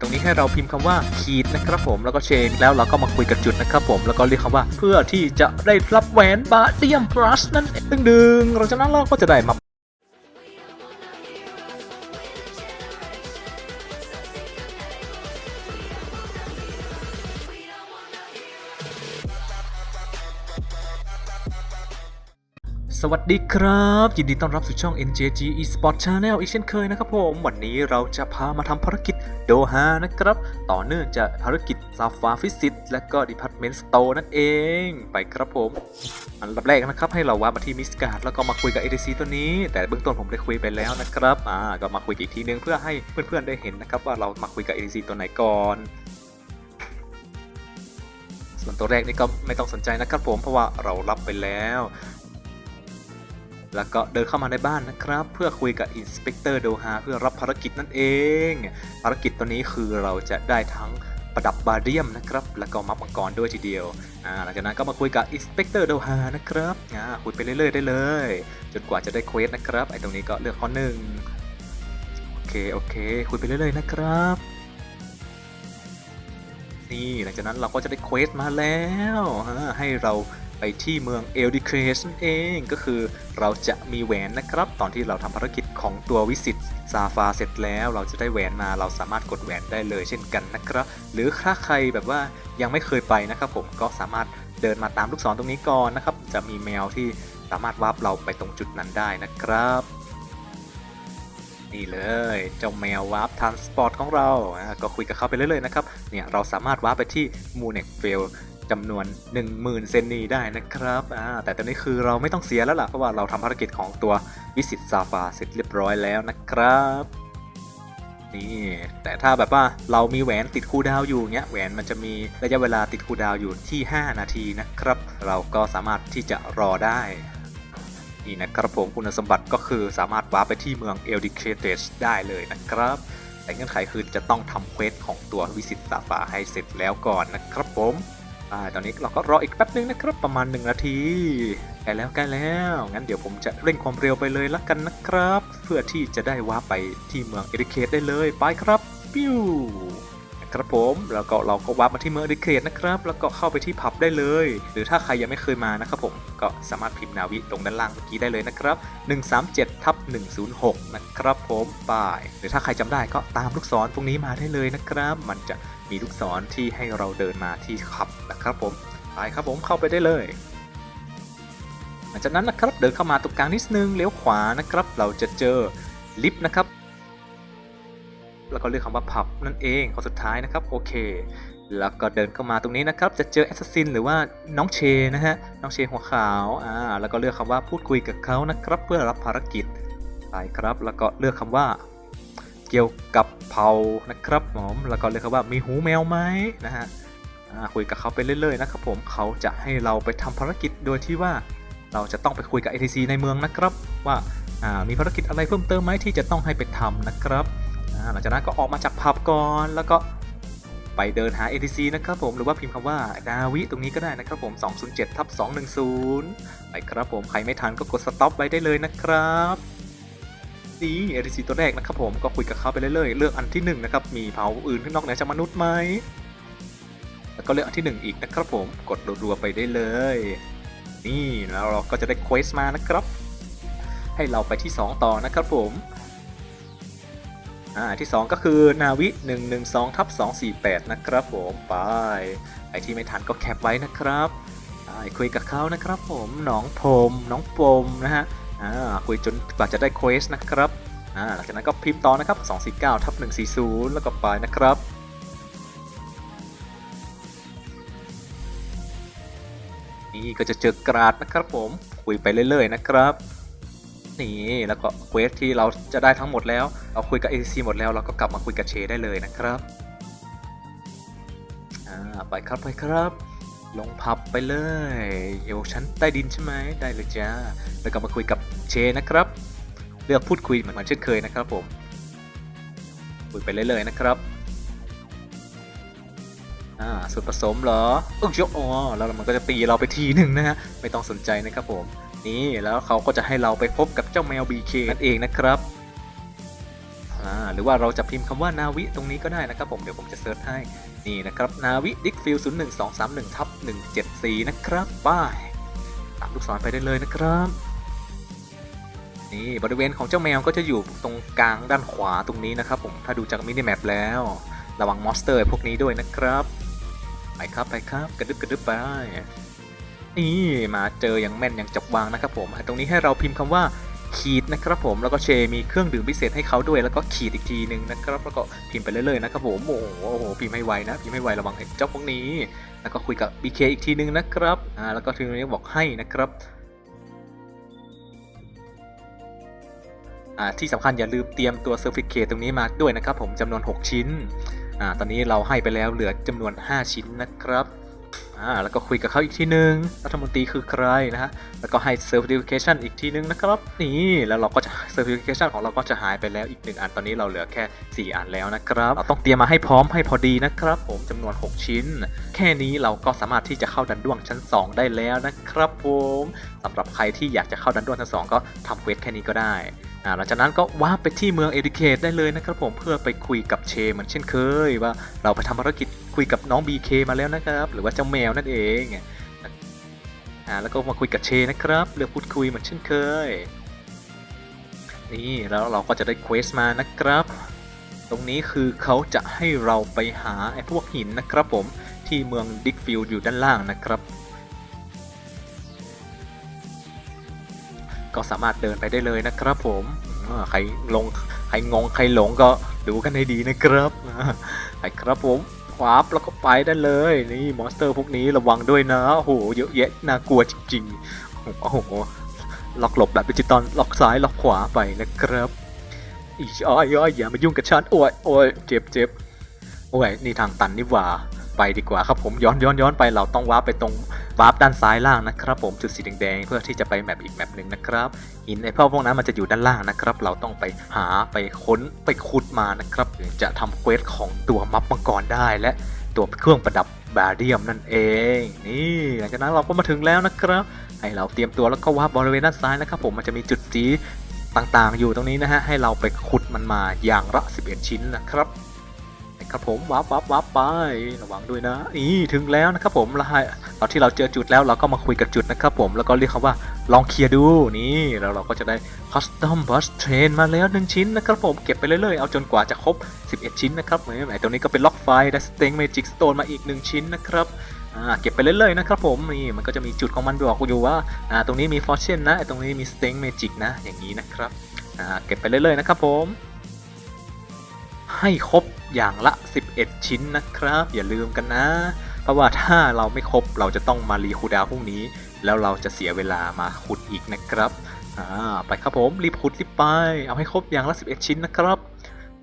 ตรงนี้ให้เราพิมพ์คำว่าขีดนะครับผมแล้วก็เชนแล้วเราก็มาคุยกับจุดนะครับผมแล้วก็เรียกคำว่า เพื่อที่จะได้รับแหวนบาเดียมพลัสนั่นเองดึงๆเราจากนั้นเราก็จะได้มา สวัสดีครับ ยินดีต้อนรับสู่ช่อง NJG Esport Channel อีกเช่นเคยนะครับผม วันนี้เราจะพามาทำภารกิจโดฮานะครับ ต่อเนื่องจากภารกิจซาฟาฟิสิตและก็ Department Store นั่นเอง ไปครับผม อันดับแรกนะครับให้เราว่ามาที่มิสการ์ดแล้วก็มาคุยกับ ADC ตัวนี้ แต่เบื้องต้นผมได้คุยไปแล้วนะครับอ่าก็มาคุยอีกทีนึงเพื่อให้เพื่อนๆได้เห็นนะครับว่าเรามาคุยกับ ADC ตัวไหนก่อนส่วนตัวแรกนี่ก็ไม่ต้องสนใจนะครับผมเพราะว่าเรารับไปแล้ว แล้วก็เดินเข้ามาในบ้านนะครับ เพื่อคุยกับอินสเปกเตอร์โดฮาเพื่อรับภารกิจนั่นเอง ภารกิจตัวนี้คือเราจะได้ทั้งประดับบาเรียมนะครับ แล้วก็มัฟมังกรด้วยทีเดียวหลังจากนั้นก็มาคุยกับอินสเปกเตอร์โดฮานะครับคุยไปเรื่อยๆได้เลย จนกว่าจะได้เควสนะครับ ไอ้ตรงนี้ก็เลือกข้อหนึ่งโอเคโอเค คุยไปเรื่อยๆนะครับนี่หลังจากนั้นเราก็จะได้เควสมาแล้วให้เรา ไปที่เมืองเอลดิเครสนั่นเองก็คือเราจะมีแหวนนะครับ ตอนที่เราทำภารกิจของตัววิสิตซาฟาเสร็จแล้ว เราจะได้แหวนมาเราสามารถกดแหวนได้เลยเช่นกันนะครับ หรือถ้าใครแบบว่ายังไม่เคยไปนะครับผมก็สามารถเดินมาตามลูกศรตรงนี้ก่อนนะครับ จะมีแมวที่สามารถวาร์ปเราไปตรงจุดนั้นได้นะครับนี่เลยเจ้าแมววาร์ปทานสปอร์ตของเราอ่าก็คุยกับเขาไปเรื่อยๆนะครับ เนี่ยเราสามารถวาร์ปไปที่มูเน็กเฟล จำนวน 10,000 เซนนีได้นะครับแต่ตอนนี้คือเราไม่ต้องเสียแล้วล่ะ เพราะว่าเราทำภารกิจของตัววิสิตซาฟาเสร็จเรียบร้อยแล้วนะครับนี่แต่ถ้าแบบว่าเรามีแหวนติดคูดาวอยู่เงี้ยแหวนมันจะมีระยะเวลาติดคูดาวอยู่ที่ 5 นาทีนะครับ เราก็สามารถที่จะรอได้นี่นะครับผมคุณสมบัติก็คือสามารถวาไปที่เมืองเอลดิเคเตสได้เลยนะครับ แต่เงื่อนไขคือจะต้องทำเควสของตัววิสิตซาฟาให้เสร็จแล้วก่อนนะครับผม อ่าตอนนี้เราก็รออีกแป๊บนึงนะครับประมาณ 1 นาทีใกล้แล้วใกล้แล้วงั้นเดี๋ยวผมจะเร่งความเร็วไปเลยละกันนะครับ เพื่อที่จะได้วาไปที่เมืองเอริเคตได้เลยไปครับปิ้ว ครับผมแล้วก็เราก็วาร์ปมาที่เมืองดิเครตนะครับ แล้วก็เข้าไปที่ผับได้เลย หรือถ้าใครยังไม่เคยมานะครับผมก็สามารถพิมพ์นาวิตรงด้านล่างเมื่อกี้ได้เลยนะครับ 137ทับ106 นะครับผมป้ายหรือถ้าใครจำได้ก็ตามลูกศรตรงนี้มาได้เลยนะครับ มันจะมีลูกศรที่ให้เราเดินมาที่ขับนะครับผมไปครับผมเข้าไปได้เลยหลังจากนั้นนะครับเดินเข้ามาตรงกลางนิดนึงเลี้ยวขวานะครับ เราจะเจอลิฟต์นะครับ แล้วก็เลือกคำว่าผับนั่นเองข้อสุดท้ายนะครับโอเค แล้วก็เดินเข้ามาตรงนี้นะครับ จะเจอแอสซัสซินหรือว่าน้องเชนะฮะน้องเชหัวขาวอ่าแล้วก็เลือกคำว่าพูดคุยกับเขานะครับ เพื่อรับภารกิจไปครับ แล้วก็เลือกคำว่าเกี่ยวกับเผานะครับผมแล้วก็เลือกคำว่ามีหูแมวไหมนะฮะคุยกับเขาไปเรื่อยๆนะครับผมเขาจะให้เราไปทำภารกิจโดยที่ว่าเราจะต้องไปคุยกับ ATC ในเมืองนะครับ ว่าามีภารกิจอะไรเพิ่มเติมไหมที่จะต้องให้ไปทำนะครับ หลังจากนั้นก็ออกมาจากผับก่อนแล้วก็ไปเดินหา ATC นะครับผมหรือว่าพิมพ์คำว่าดาวิตรงนี้ก็ได้นะครับผม207ทับ210ไปครับผมใครไม่ทันก็กดสต็อปไว้ได้เลยนะครับนี่ ATC ตัวแรกนะครับผมก็คุยกับเขาไปเรื่อยๆเลือกอันที่หนึ่งนะครับมีเผาอื่นที่นอกเหนือจากมนุษย์ไหมแล้วก็เลือกอันที่หนึ่งอีกนะครับผมกดรัวๆไปได้เลย นี่แล้วเราก็จะได้เควสมานะครับ ให้เราไปที่สองต่อนะครับผม อ่าที่ 2 ก็คือนาวิ 112ทับ248 นะครับผมไปไอที่ไม่ทันก็แคปไว้นะครับคุยกับเขานะครับผมน้องพรมน้องปมนะฮะอ่าคุยจนกว่าจะได้เควสนะครับอ่าหลังจากนั้นก็พิมพ์ต่อนะครับ 249ทับ140 แล้วก็ไปนะครับนี่ก็จะเจอกราดนะครับผมคุยไปเรื่อยๆนะครับ นี่แล้วก็เควสที่เราจะได้ทั้งหมดแล้ว เราคุยกับ ACC หมดแล้วเราก็กลับมาคุยกับเชได้เลยนะครับอ่าไปครับไปครับ ลงพับไปเลยอยู่ชั้นใต้ดินใช่ไหมได้เลยจ้าแล้วก็มาคุยกับเชนะครับ เลือกพูดคุยเหมือนเหมือนเช่นเคยนะครับผมคุยไปเรื่อยๆนะครับอ่าส่วนผสมเหรออึ๊กยอ๋อแล้วมันก็จะตีเราไปทีหนึ่งนะฮะไม่ต้องสนใจนะครับผม นี่แล้วเขาก็จะให้เราไปพบกับเจ้าแมว BK นั่นเองนะครับหรือว่าเราจะพิมพ์คำว่านาวิตรงนี้ก็ได้นะครับผมเดี๋ยวผมจะเซิร์ชให้นี่นะครับนาวิดิกฟิล0 1 2 3 1ทับ174นะครับป้ายตามลูกศรไปได้เลยนะครับ นี่บริเวณของเจ้าแมวก็จะอยู่ตรงกลางด้านขวาตรงนี้นะครับผมถ้าดูจากมินิแมปแล้ว ระวังมอนสเตอร์พวกนี้ด้วยนะครับ ไปครับไปครับกระดึบกระดึบไป นี่มาเจออย่างแม่นอย่างจับวางนะครับผม ตรงนี้ให้เราพิมพ์คำว่าขีดนะครับผมแล้วก็เชมีเครื่องดื่มพิเศษให้เขาด้วยแล้วก็ขีดอีกทีหนึ่งนะครับแล้วก็พิมพ์ไปเรื่อยๆนะครับผมโอ้โหพิมพ์ให้ไวนะพิมพ์ให้ไวระวังไอ้เจ้าพวกนี้ แล้วก็คุยกับ BK อีกทีหนึ่งนะครับอ่าแล้วก็ทีนี้บอกให้นะครับอ่าที่สำคัญอย่าลืมเตรียมตัวเซอร์ฟิเคตตรงนี้มาด้วยนะครับผมจำนวน 6 ชิ้นอ่าตอนนี้เราให้ไปแล้วเหลือจำนวน 5 ชิ้นนะครับ อ่าแล้วก็คุยกับเขาอีกทีนึงรัฐมนตรีคือใครนะฮะแล้วก็ให้ certification อีกทีนึงนะครับนี่แล้วเราก็จะ certification ของเราก็จะหายไปแล้วอีกหนึ่งอันตอนนี้เราเหลือแค่ 4 อันแล้วนะครับ เราต้องเตรียมมาให้พร้อมให้พอดีนะครับ ผมจำนวน 6 ชิ้น แค่นี้เราก็สามารถที่จะเข้าดันด้วงชั้น 2 ได้แล้วนะครับผมสำหรับใครที่อยากจะเข้าดันด้วงชั้น 2 ก็ทำเควสแค่นี้ก็ได้หลังจากนั้นก็ว้าไปที่เมืองเอดิเคทได้เลยนะครับผมเพื่อไปคุยกับเชเหมือนเช่นเคยว่าเราไปทำภารกิจ คุยกับน้อง BK มาแล้วนะครับ หรือว่าเจ้าแมวนั่นเองอ่าแล้วก็มาคุยกับเชนะครับเรือพูดคุยเหมือนเช่นเคย นี่แล้วเราก็จะได้เควสมานะครับ ตรงนี้คือเขาจะให้เราไปหาไอ้พวกหินนะครับผมที่เมืองดิกฟิลด์อยู่ด้านล่างนะครับ ก็สามารถเดินไปได้เลยนะครับผมใครลงใครงงใครหลงก็ดูกันให้ดีนะครับอ่าไปครับผม วาบแล้วก็ไปได้เลย นี่มอนสเตอร์พวกนี้ระวังด้วยนะโอ้โหเยอะแยะน่ากลัวจริงๆโอ้โหล็อกหลบแบบดิจิตอลล็อกซ้ายล็อกขวาไปนะครับอีอ้อยอ้อยอย่ามายุ่งกับฉันโอ้ยโอ้ยเจ็บเจ็บโอ้ยนี่ทางตันนี่หว่า ไปดีกว่าครับผมย้อนย้อนย้อนไปเราต้องวาร์ปไปตรงวาร์ปด้านซ้ายล่างนะครับผมจุดสีแดงๆเพื่อที่จะไปแมปอีกแมปหนึ่งนะครับหินไอ้พวกพวกนั้นมันจะอยู่ด้านล่างนะครับ เราต้องไปหาไปค้นไปขุดมานะครับถึงจะทำเควสของตัวมัฟมังกรได้และตัวเครื่องประดับบาเรียมนั่นเอง นี่หลังจากนั้นเราก็มาถึงแล้วนะครับ ให้เราเตรียมตัวแล้วก็วาร์ปบริเวณด้านซ้ายนะครับผมมันจะมีจุดสีต่างๆ อยู่ตรงนี้นะฮะให้เราไปขุดมันมาอย่างละ 11 ชิ้นนะครับ ครับผมวับวับวับไประวังด้วยนะอีถึงแล้วนะครับผมแล้วให้ตอนที่เราเจอจุดแล้วเราก็มาคุยกับจุดนะครับผมแล้วก็เรียกคำว่าลองเคลียร์ดูนี่แล้วเราก็จะได้ custom bus train มาแล้ว 1 ชิ้นนะครับผมเก็บไปเรื่อยๆ เอาจนกว่าจะครบ 11 ชิ้นนะครับเหนไอ้ตรงนี้ก็เป็นล็อกไฟด้ sting magic stone มาอีก 1 ชิ้นนะครับอ่าเก็บไปเรื่อยๆนะครับผมนี่มันก็จะมีจุดของมันบอกอยู่ว่าอ่าตรงนี้มี fortune นะไอตรงนี้มี sting magic นะอย่างนี้นะครับอ่าเก็บไปเรื่อยๆนะครับผม ให้ครบอย่างละ 11 ชิ้นนะครับ อย่าลืมกันนะ เพราะว่าถ้าเราไม่ครบเราจะต้องมารีคูดาวพรุ่งนี้ แล้วเราจะเสียเวลามาขุดอีกนะครับอ่าไปครับผมรีบขุดรีบไป เอาให้ครบอย่างละ 11 ชิ้นนะครับ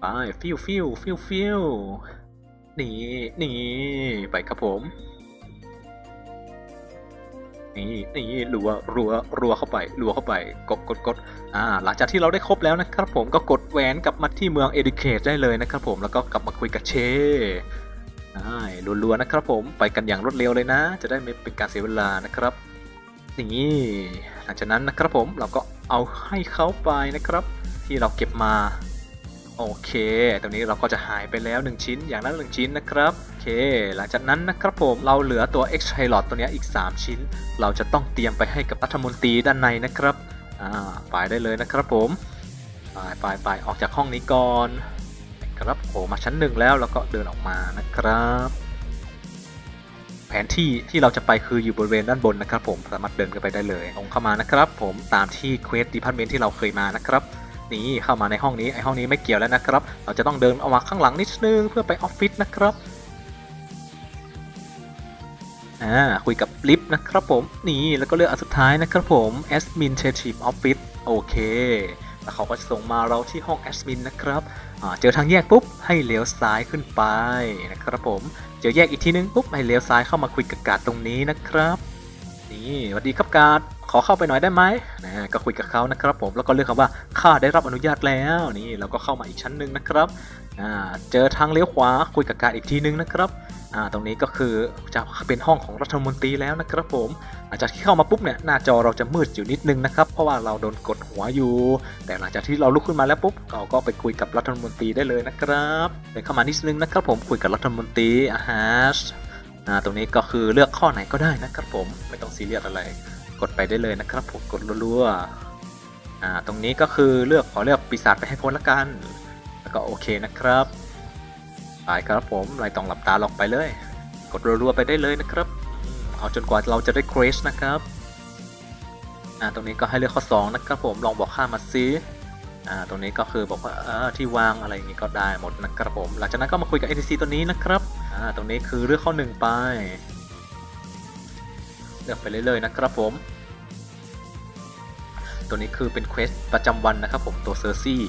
ไปฟิวฟิวฟิวฟิวนี่นี่ไปครับผม นี่นี่รัวรัวรัวเข้าไปรัวเข้าไปกดกดกดอ่าหลังจากที่เราได้ครบแล้วนะครับผมก็กดแหวนกลับมาที่เมืองเอดิเคทได้เลยนะครับผมแล้วก็กลับมาคุยกับเชได้รัวๆนะครับผมไปกันอย่างรวดเร็วเลยนะ จะได้ไม่เป็นการเสียเวลานะครับนี่หลังจากนั้นนะครับผมเราก็เอาให้เขาไปนะครับ ที่เราเก็บมา โอเคตรงนี้เราก็จะหายไปแล้ว 1 ชิ้นอย่างนั้น1ชิ้นนะครับโอเค หลังจากนั้นนะครับผมเราเหลือตัว X c h a l o t ตัวนี้อีก 3 ชิ้น เราจะต้องเตรียมไปให้กับรัฐมนตรีด้านในนะครับอ่าไปได้เลยนะครับผมไปไปไปออกจากห้องนี้ก่อนครับโผล่มาชั้นหนึ่งแล้วแล้วก็เดินออกมานะครับ แผนที่ที่เราจะไปคืออยู่บริเวณด้านบนนะครับ ผมสามารถเดินกันไปได้เลยตรงเข้ามานะครับ ผมตามที่เควสดีพาร์ตเมนที่เราเคยมานะครับ นี่เข้ามาในห้องนี้ไอห้องนี้ไม่เกี่ยวแล้วนะครับ เราจะต้องเดินออกมาข้างหลังนิดนึงเพื่อไปออฟฟิศนะครับอ่าคุยกับลิฟนะครับผมนี่แล้วก็เลือกอันสุดท้ายนะครับผม Administrative Office โอเค แล้วเขาก็จะส่งมาเราที่ห้องแอดมินนะครับเจอทางแยกปุ๊บให้เลี้ยวซ้ายขึ้นไปนะครับผม เจอแยกอีกทีนึงปุ๊บให้เลี้ยวซ้ายเข้ามาคุยกับกาดตรงนี้นะครับ นี่สวัสดีครับการ์ดขอเข้าไปหน่อยได้ไหมนะก็คุยกับเขานะครับผมแล้วก็เลือกคำว่าข้าได้รับอนุญาตแล้วนี่เราก็เข้ามาอีกชั้นหนึ่งนะครับอ่าเจอทางเลี้ยวขวาคุยกับการดอีกทีนึงนะครับตรงนี้ก็คือจะเป็นห้องของรัฐมนตรีแล้วนะครับผมหลังจากที่เข้ามาปุ๊บเนี่ยหน้าจอเราจะมืดอยู่นิดนึงนะครับเพราะว่าเราโดนกดหัวอยู่ แต่หลังจากที่เราลุกขึ้นมาแล้วปุ๊บเราก็ไปคุยกับรัฐมนตรีได้เลยนะครับเดินเข้ามานิดนึงนะครับผมคุยกับรัฐมนตรีอาฮาชอ่า ตรงนี้ก็คือเลือกข้อไหนก็ได้นะครับผมไม่ต้องซีเรียสอะไร กดไปได้เลยนะครับผมกดรัวๆอ่าตรงนี้ก็คือเลือกขอเลือกปีศาจไปให้พ้นละกัน แล้วก็โอเคนะครับไปครับผมไล่ต้องหลับตาลงไปเลย กดรัวๆไปได้เลยนะครับ เอาจนกว่าเราจะได้เกรสนะครับอ่าตรงนี้ก็ให้เลือกข้อสองนะครับผมลองบอกข้ามาซิอ่าตรงนี้ก็คือบอกว่าที่วางอะไรอย่างนี้ก็ได้หมดนะครับผม หลังจากนั้นก็มาคุยกับ NPC ตัวนี้นะครับ อ่าตรงนี้คือเลือกข้อหนึ่งไป เลือกไปเรื่อยๆนะครับผม ตัวนี้คือเป็นเควสประจำวันนะครับผมตัวเซอร์ซี่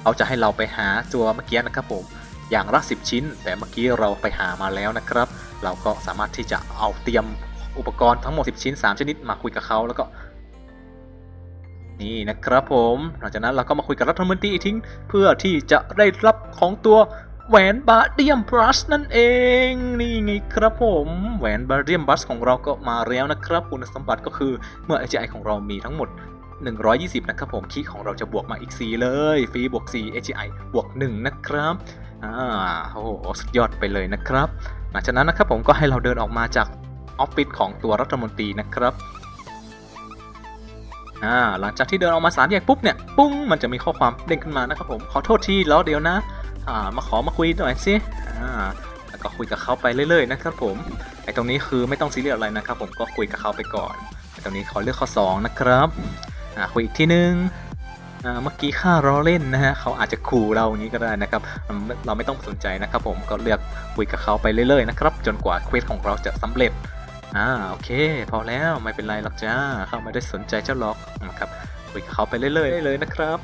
เขาจะให้เราไปหาตัวเมื่อกี้นะครับผมอย่างละ10ชิ้น แต่เมื่อกี้เราไปหามาแล้วนะครับ เราก็สามารถที่จะเอาเตรียมอุปกรณ์ทั้งหมด 10 ชิ้น 3 ชนิดมาคุยกับเขาแล้วก็ นี่นะครับผม หลังจากนั้นเราก็มาคุยกับรัฐมนตรีอีกทิ้ง เพื่อที่จะได้รับของตัว แหวนบาเดียมบรัสนั่นเอง นี่ไงครับผมแหวนบาเดียมบรัสของเราก็มาแล้วนะครับคุณสมบัติก็คือเมื่อ AGI ของเรามีทั้งหมด 120 นะครับผมคีของเราจะบวกมาอีก 4 เลยฟรีบวก 4 AGI บวก 1 นะครับอ่าโอ้โหสุดยอดไปเลยนะครับ หลังจากนั้นนะครับผมก็ให้เราเดินออกมาจากออฟฟิศของตัวรัฐมนตรีนะครับหลังจากที่เดินออกมาสามแยกปุ๊บเนี่ย ปุ้ง มันจะมีข้อความเด้งขึ้นมานะครับผม ขอโทษทีแล้วเดี๋ยวนะ อ่ามาขอมาคุยหน่อยสิอ่าแล้วก็คุยกับเขาไปเรื่อยๆนะครับผมไอ้ตรงนี้คือไม่ต้องซีเรียสอะไรนะครับ ผมก็คุยกับเขาไปก่อนไอ้ตรงนี้ขอเลือกข้อ 2 นะครับอ่าคุยอีกทีนึงอ่าเมื่อกี้ค่าล้อเล่นนะฮะเขาอาจจะขู่เราอย่างนี้ก็ได้นะครับ เราไม่ต้องสนใจนะครับผมก็เลือกคุยกับเขาไปเรื่อยๆนะครับ จนกว่าเควสของเราจะสำเร็จอ่าโอเค พอแล้วไม่เป็นไรหรอกจ้าเข้าไม่ได้สนใจเจ้าล็อกนะครับคุยกับเขาไปเรื่อยๆได้เลยนะครับ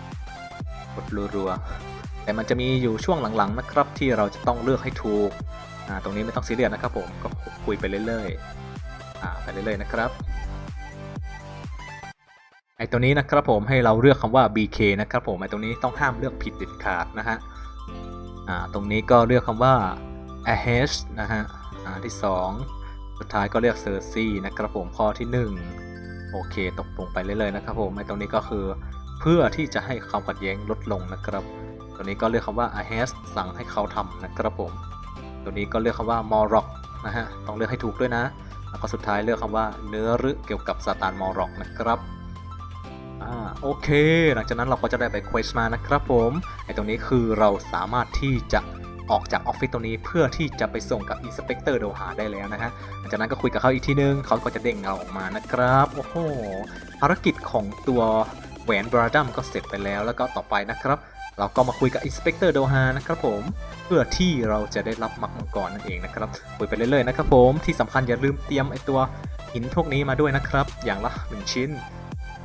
กดรัวๆ แต่มันจะมีอยู่ช่วงหลังๆนะครับที่เราจะต้องเลือกให้ถูกตรงนี้ไม่ต้องซีเรียสนะครับผมก็คุยไปเรื่อยๆไปเรื่อยๆนะครับไอตัวนี้นะครับผมให้เราเลือกคำว่า BK นะครับผมไอตรงนี้ต้องห้ามเลือกผิดเด็ดขาดนะฮะตรงนี้ก็เลือกคำว่า AH นะฮะที่ 2 สุดท้ายก็เลือก Cersei นะครับผมข้อที่ 1 โอเค ตกลงไปเรื่อยๆนะครับผมไอตรงนี้ก็คือเพื่อที่จะให้ความขัดแย้งลดลงนะครับ ตัวนี้ก็เลือกคำว่า a h e s สั่งให้เขาทำนะครับผม ตัวนี้ก็เลือกคำว่า m o r o c นะฮะ ต้องเลือกให้ถูกด้วยนะ แล้วก็สุดท้ายเลือกคำว่าเนื้อรึเกี่ยวกับซาตานมอรอกนะครับอ่าโอเค หลังจากนั้นเราก็จะได้ไปเควสมานะครับผมไอตรงนี้คือเราสามารถที่จะออกจากออฟฟิศตรงนี้เพื่อที่จะไปส่งกับอินสเปกเตอร์โดหาได้แล้วนะฮะหลังจากนั้นก็คุยกับเขาอีกทีนึงเขาก็จะเด้งเราออกมานะครับ โอ้โห ภารกิจของตัวแหวนบราดัมก็เสร็จไปแล้วแล้วก็ต่อไปนะครับ เราก็มาคุยกับอินสเปกเตอร์โดฮานะครับผม เพื่อที่เราจะได้รับมักมังกรนั่นเองนะครับคุยไปเรื่อยๆนะครับผมที่สำคัญอย่าลืมเตรียมไอตัวหินพวกนี้มาด้วยนะครับ อย่างละหนึ่งชิ้น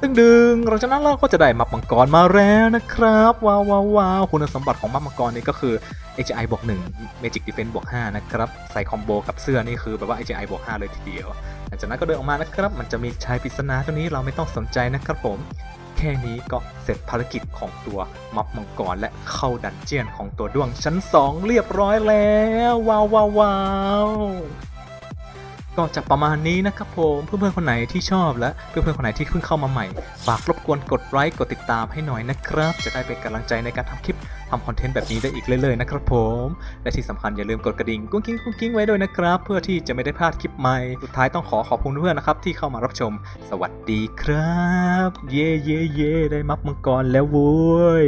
ตึงดึงเราจากนั้นเราก็จะได้มักมังกรมาแล้วนะครับว้าวว้าวาวคุณสมบัติของมักมังกรนี่ก็คือ HI บวก1 Magic Defense บวก5นะครับใส่คอมโบกับเสื้อนี่คือแบบว่า HI บวก5เลยทีเดียวหลังจากนั้นก็เดินออกมานะครับ มันจะมีชายปริศนาตัวนี้เราไม่ต้องสนใจนะครับผม ค่นี้ก็เสร็จภารกิจของตัวมับมังกรและเข้าดันเจียนของตัวด้วงชั้น 2 เรียบร้อยแล้ว ว้าวว้าวว้าว ก็จะประมาณนี้นะครับผมเพื่อนๆคนไหนที่ชอบและเพื่อนๆคนไหนที่เพิ่งเข้ามาใหม่ ฝากรบกวนกดไลค์กดติดตามให้หน่อยนะครับ จะได้เป็นกำลังใจในการทำคลิปทำคอนเทนต์แบบนี้ได้อีกเรื่อยๆนะครับผม และที่สำคัญอย่าลืมกดกระดิ่งกุ้งกิ้งกุ้งกิ้งไว้ด้วยนะครับ เพื่อที่จะไม่ได้พลาดคลิปใหม่ สุดท้ายต้องขอขอบคุณเพื่อนๆนะครับที่เข้ามารับชม สวัสดีครับ เย่เย่เย่ได้มับมังกรแล้วโว้ย